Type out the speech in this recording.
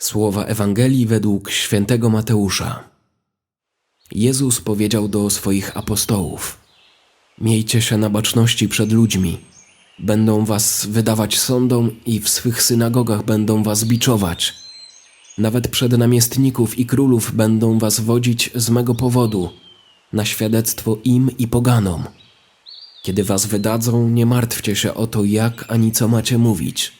Słowa Ewangelii według świętego Mateusza. Jezus powiedział do swoich apostołów: Miejcie się na baczności przed ludźmi. Będą was wydawać sądom i w swych synagogach będą was biczować. Nawet przed namiestników i królów będą was wodzić z mego powodu, na świadectwo im i poganom. Kiedy was wydadzą, nie martwcie się o to, jak ani co macie mówić.